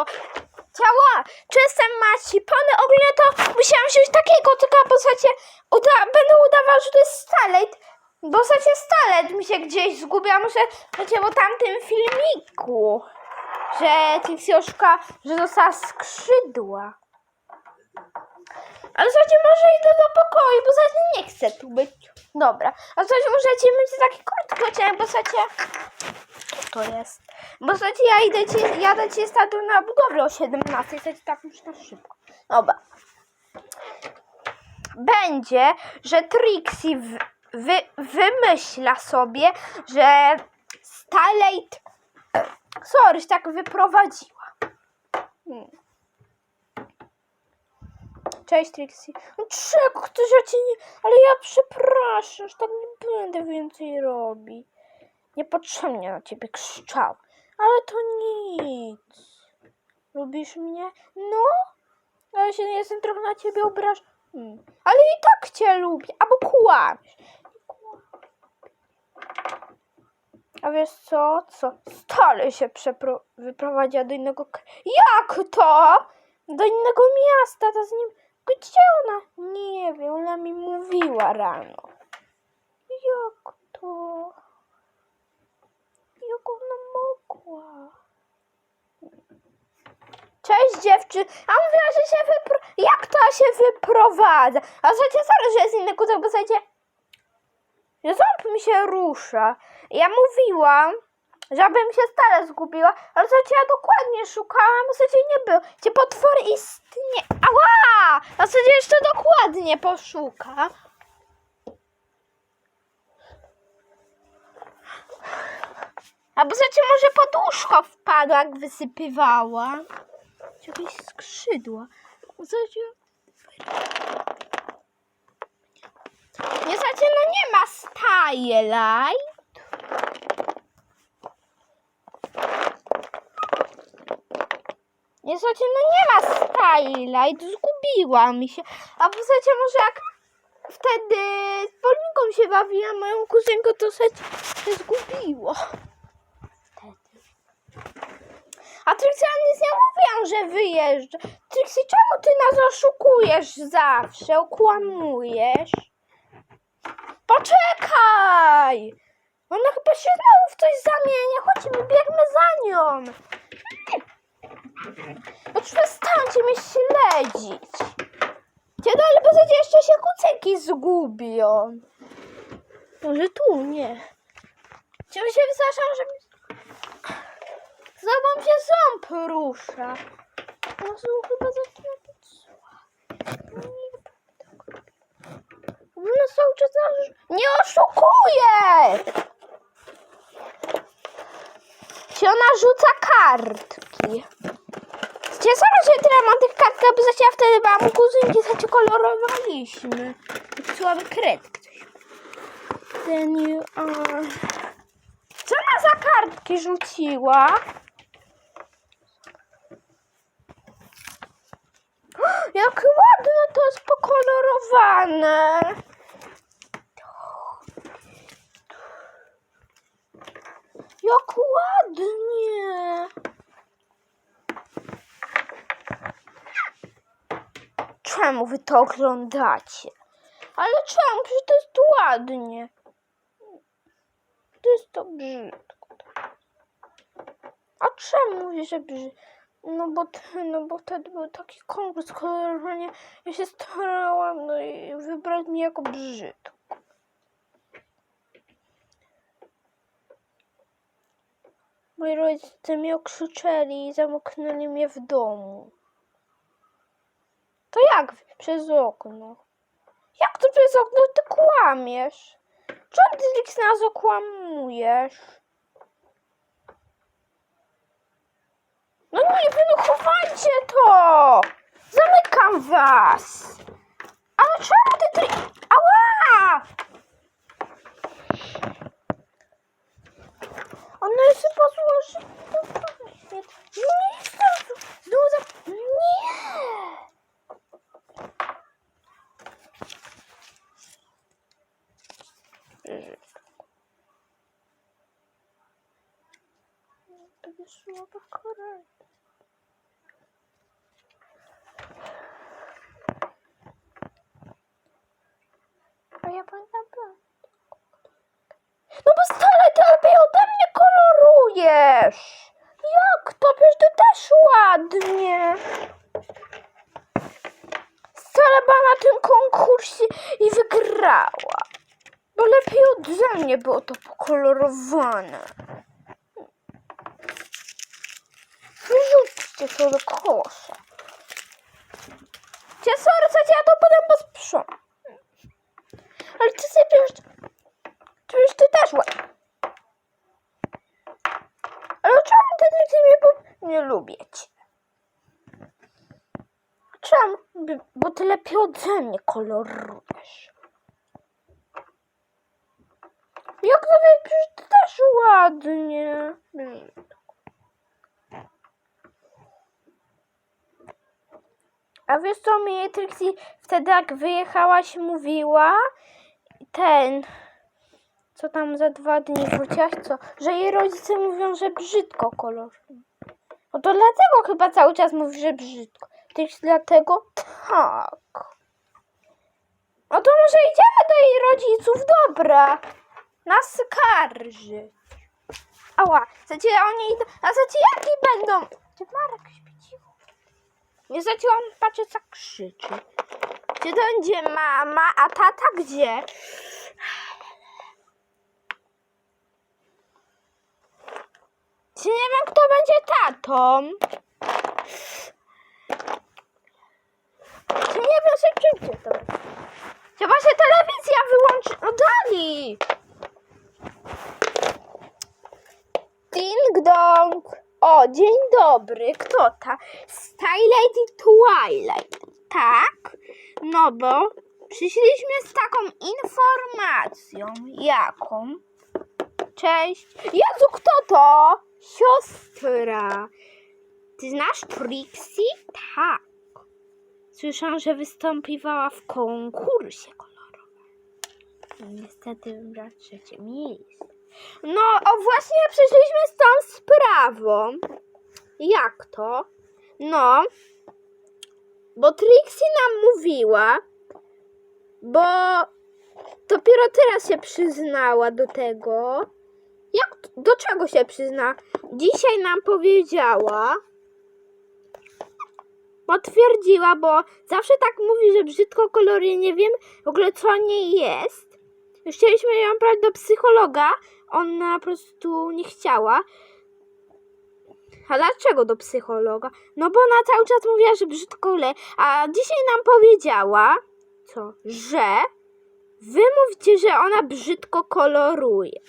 bo ciała czasem ma sipony. Ogólnie to musiałam wziąć takiego, tylko w zasadzie uda będę udawał, że to jest Starlight. Bo w zasadzie Starlight mi się gdzieś zgubiła. Muszę, wiecie, po tamtym filmiku, że Tixioszka, że dostała skrzydła. Ale słuchajcie, może idę do pokoju, bo zaraz nie chcę tu być. Dobra. A słuchajcie, możecie mieć taki krótki odcinek, bo słuchajcie... Co to jest? Bo słuchajcie, ja idę ci, jadę ci statu na budowlę o 17. Słuchajcie, tak muszę na szybko. Dobra. Będzie, że Trixie w, wy, wymyśla sobie, że Starlight sorry, tak wyprowadziła. Hmm. Cześć Trixie. No czego ktoś ja cię nie... Ale ja przepraszam, że tak nie będę więcej robić. Niepotrzebnie na ciebie krzyczał. Ale to nic. Lubisz mnie? No. Ale się jestem trochę na ciebie obraż. Hmm. Ale i tak cię lubię. Albo kłamiesz. A wiesz co? Co? Stale się wyprowadziła do innego... Jak to? Do innego miasta, to z nim... Gdzie ona? Nie wiem, ona mi mówiła rano. Jak to? Jak ona mogła? Cześć dziewczyn. A mówiła, że się wypro... Jak to się wyprowadza? A słuchajcie, sorry, że jest inny kutek, bo słuchajcie... Ząb mi się rusza. Ja mówiłam, żebym się stale zgubiła, ale słuchajcie, ja dokładnie szukałam, w zasadzie nie było. Gdzie potwór istnieje. Ała! A zasadzie jeszcze dokładnie poszuka. A w zasadzie może pod łóżko wpadła, jak wysypywała. Jakieś skrzydła. W zasadzie... Niestety, no nie ma Starlight. Niestety, no nie ma Starlight. Zgubiła mi się. A w zasadzie może jak wtedy z Paulinką się bawiłam, moją kuzynką, to się zgubiło. Wtedy. A Trixie, nic nie mówiłam, że wyjeżdża. Trixie, czemu ty nas oszukujesz zawsze? Okłamujesz? Poczekaj! Ona chyba się znowu w coś zamienia. Chodźmy, biegnę za nią. No przestańcie mnie śledzić. Kiedy, ale bo zaraz jeszcze się kucyki zgubią. Może tu, nie. Czy mi się wystraszam, że... Z tobą się ząb rusza. No są chyba zaczyna być zła. Ona cały czas nas... Nie oszukuje! Czy ona rzuca kartki? Cieszę się, że tyle mam tych kartek, bo zaś ja wtedy u kuzynki, zaś kolorowaliśmy. Słaby kred ktoś. Then you are... Co ona za kartki rzuciła? Jak ładne to jest pokolorowane. Jak ładnie. Czemu wy to oglądacie? Ale czemu? Przecież to jest ładnie. To jest to brzydko. A czemu mówisz, że brzydko? No bo, no bo wtedy był taki konkurs kolorowania. Ja się starałam, no i wybrać mi jako brzydko. Moi rodzice mnie okrzyczeli i zamknęli mnie w domu. To jak przez okno? Jak to przez okno? Ty kłamiesz. Czemu ty Lix nas okłamujesz? No nie, wy no chowajcie to! Zamykam was! Ale czemu ty ty... Ała! Ona jest chyba złoży... Nie. Nie! Takie słowa koralne. A ja pamiętam No bo stale ty lepiej ode mnie kolorujesz! Jak to? Przecież ty też ładnie! Stale była na tym konkursie i wygrała. Bo lepiej ode mnie było to pokolorowane. Wyrzućcie to do kosza. Cię sorry, ja to potem posprzątam. Ale ty sobie przecież... Przecież ty też ładnie. Ale czemu ty ty mnie po... nie lubię cię? Czemu? Bo ty lepiej ode mnie kolorujesz. Jak wie, przecież też ładnie. A wiesz co mi Trixie wtedy jak wyjechałaś mówiła? Ten, co tam za dwa dni wróciłaś, co? Że jej rodzice mówią, że brzydko kolor. No to dlatego chyba cały czas mówi, że brzydko. Trixie dlatego? Tak. No to może idziemy do jej rodziców, dobra. Nas skarży. Ała, chcecie oni idą, a chcecie jaki będą? Gdzie Marek śpi cicho? Nie chcecie on patrzy co krzyczy. Gdzie to będzie mama, a tata gdzie? Czy nie wiem kto będzie tatą? Czy nie wiem, że czymcie to? Chyba się telewizja wyłączy. No dali! Ding dong! O, dzień dobry. Kto ta? Starlight i Twilight. Tak? No bo przyszliśmy z taką informacją. Jaką? Cześć. Jezu, kto to? Siostra. Ty znasz Trixie? Tak. Słyszałam, że wystąpiła w konkursie kolorowym. Niestety wybrała trzecie miejsce. No, o właśnie przyszliśmy z tą sprawą. Jak to? No, bo Trixie nam mówiła, bo dopiero teraz się przyznała do tego. Jak, do czego się przyzna? Dzisiaj nam powiedziała, potwierdziła, bo zawsze tak mówi, że brzydko koloruje, nie wiem w ogóle co nie jest. Chcieliśmy ją brać do psychologa, ona po prostu nie chciała. A dlaczego do psychologa? No bo ona cały czas mówiła, że brzydko le, a dzisiaj nam powiedziała, co? Że wy mówicie, że ona brzydko koloruje.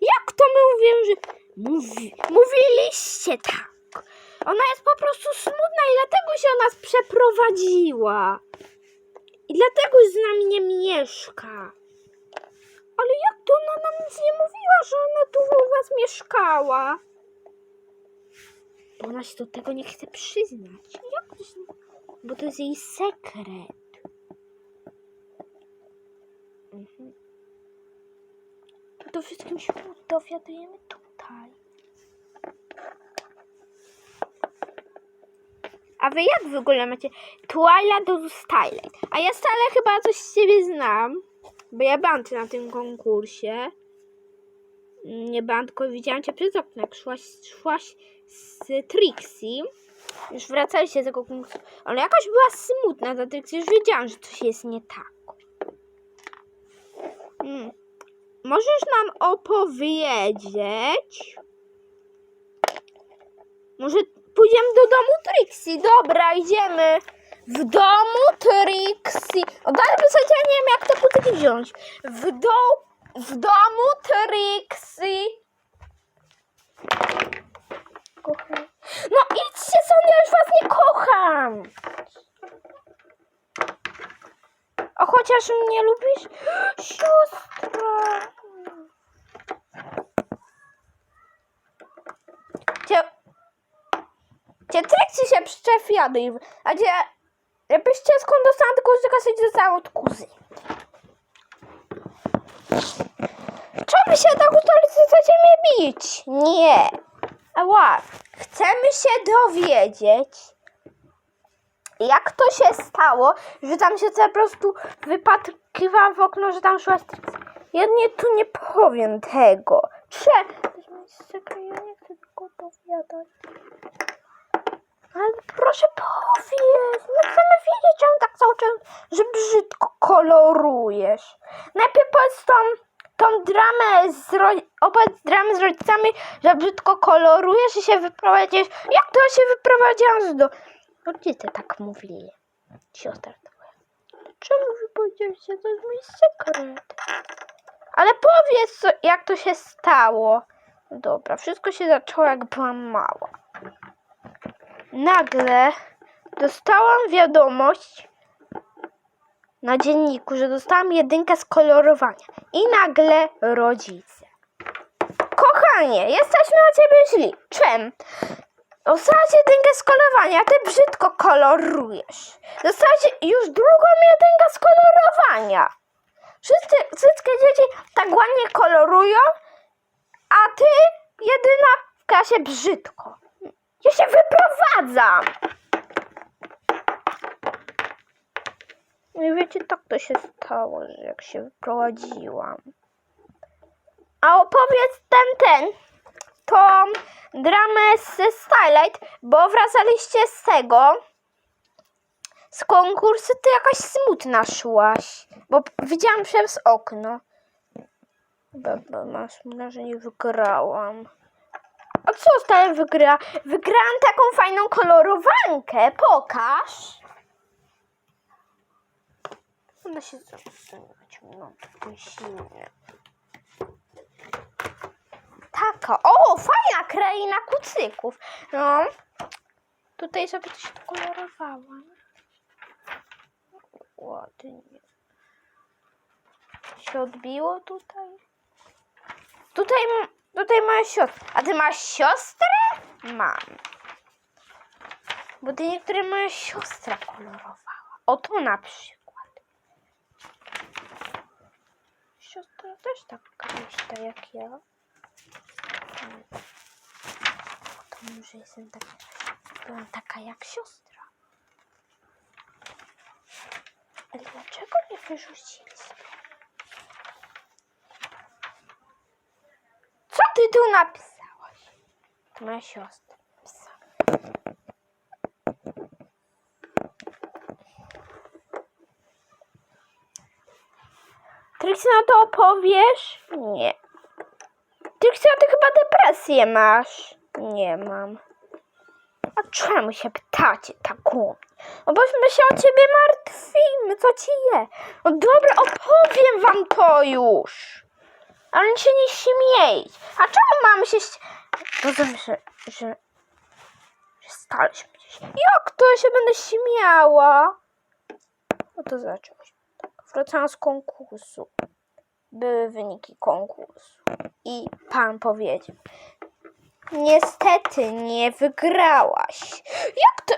Jak to my mówimy, że mówi, mówiliście tak? Ona jest po prostu smutna i dlatego się o nas przeprowadziła. I dlatego z nami nie mieszka. Ale jak to ona nam nic nie mówiła, że ona tu u was mieszkała? Bo ona się do tego nie chce przyznać. Jak to się... Bo to jest jej sekret. Mhm. To wszystkim się dowiadujemy tutaj. A wy jak w ogóle macie Twilight do Starlight? A ja stale chyba coś z siebie znam. Bo ja byłam na tym konkursie. Nie byłam, tylko widziałam cię przez okno, jak szłaś, szłaś z Trixie. Już wracaliście z tego konkursu. Ona jakaś była smutna za Trixie. Już wiedziałam, że coś jest nie tak. Mm. Możesz nam opowiedzieć? Może pójdziemy do domu Trixie? Dobra, idziemy. W domu Trixie. O, dalej w zasadzie ja nie wiem, jak te kucyki wziąć. W, do, w domu Trixie. Kocham. No idźcie stąd, ja już was nie kocham. A chociaż mnie lubisz? Siostra. Cię... Cię Trixie się przyczepiła. A gdzie... Jakbyście skąd dostałam tylko że kasety dostałam od kuzy. Czemu się tak ustalić, chcecie mnie bić? Nie. Ała. Chcemy się dowiedzieć, jak to się stało, że tam się po prostu wypatrywałam w okno, że tam szła Trixie. Ja tu nie powiem tego. Cze... Ja nie chcę tylko opowiadać. Ale proszę powiedz, my chcemy wiedzieć, czemu tak cały czas, że brzydko kolorujesz. Najpierw powiedz tą, tą dramę z, opowiedz dramę z rodzicami, że brzydko kolorujesz i się wyprowadzisz. Jak to się wyprowadziłam z do... Rodzice tak mówili. Siostra twoja. Czemu wy powiedzieliście? To jest mój sekret. Ale powiedz, jak to się stało. Dobra, wszystko się zaczęło, jak byłam mała. Nagle dostałam wiadomość na dzienniku, że dostałam jedynkę z kolorowania. I nagle rodzice. Kochanie, jesteśmy na ciebie źli. Czym? Dostałaś jedynkę z kolorowania, ty brzydko kolorujesz. Dostałaś już drugą jedynkę z kolorowania. Wszyscy, wszystkie dzieci tak ładnie kolorują, a ty jedyna w klasie brzydko. Ja się wyprowadzam. Nie wiecie, tak to się stało, że jak się wyprowadziłam. A opowiedz ten, ten, tą dramę z Starlight, bo wracaliście z tego, z konkursu, ty jakaś smutna szłaś, bo widziałam przez okno. Baba, masz że nie wygrałam. A co stale wygra? Wygrałam taką fajną kolorowankę. Pokaż. Ona się zasunąć. No, taką silnie. Taka. O, fajna kraina kucyków. No. Tutaj sobie coś kolorowałam. Ładnie. Się odbiło tutaj. Tutaj, tutaj moja siostra. A ty masz siostrę? Mam. Bo ty niektóre moja siostra kolorowała. O to na przykład. Siostra też taka myśla jak ja. To może jestem taka, byłam taka jak siostra. Ale dlaczego mnie wyrzuciliście? Co ty tu napisałaś? To moja siostra. napisała. Trixie, no to opowiesz? Nie. Trixie, ty chyba depresję masz. Nie mam. A czemu się pytacie tak głupie? No bośmy się o ciebie martwimy, co ci je? No dobra, opowiem wam to już. Ale się nie śmiejcie. A czemu mamy się... Rozumiem, że, że, że staliśmy się... Jak to się będę śmiała? No to się. Tak, wracałam z konkursu. Były wyniki konkursu. I pan powiedział. Niestety nie wygrałaś. Jak to...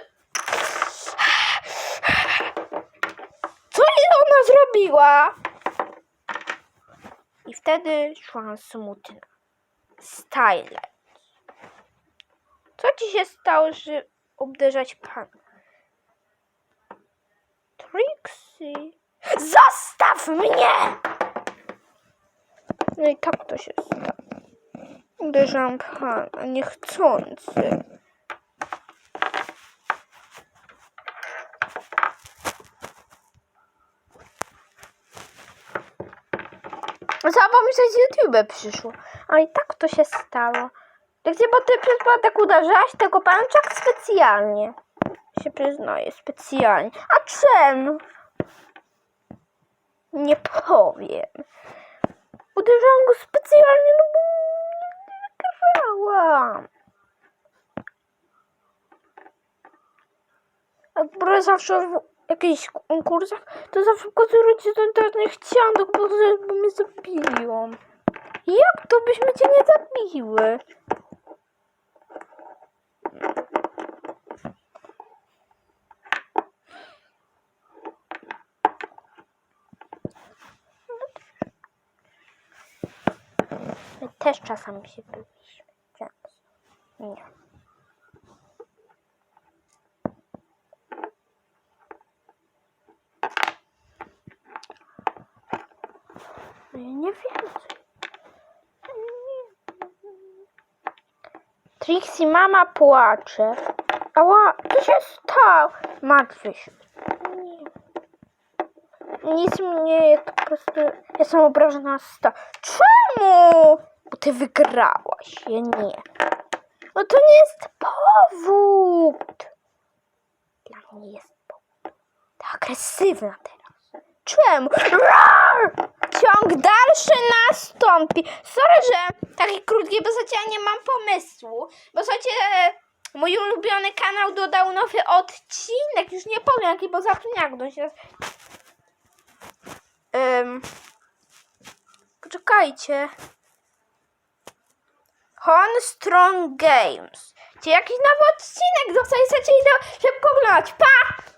Co ona zrobiła? I wtedy szłam smutna. Stylight. Co ci się stało, że uderzać pan? Trixie. Zostaw mnie! No i tak to się stało. Uderzam pana niechcący. Trzeba pomyśleć, z YouTube przyszło. A i tak to się stało. Tak bo ty przez przypadek uderzałaś tego pęczak specjalnie. Się przyznaję, specjalnie. A czemu? Nie powiem. Uderzałam go specjalnie, no bo wygrałam. Jak zawsze w jakichś konkursach, to zawsze pokazujecie, to teraz nie chciałam tego pokazać, bo mnie zabiją. Jak to byśmy cię nie zabiły? My też czasami się byliśmy. Często. Nie. Ja nie wiem. Trixie, mama płacze. Ała, co się stało? Nie. Nic mnie po prostu... Jestem obrażona na sta. Czemu? Bo ty wygrałaś. Ja nie. No to nie jest powód. Dla mnie jest powód. Ta agresywna teraz. Czemu? Roar! Ciąg dalszy nastąpi. Sorry, że taki krótki, bo słuchajcie, ja nie mam pomysłu. Bo słuchajcie, mój ulubiony kanał dodał nowy odcinek. Już nie powiem jaki, bo zapomniałam jak się. Ym, poczekajcie. Hon Strong Games. Czy jakiś nowy odcinek? Zostajecie i do szybko oglądać. Pa!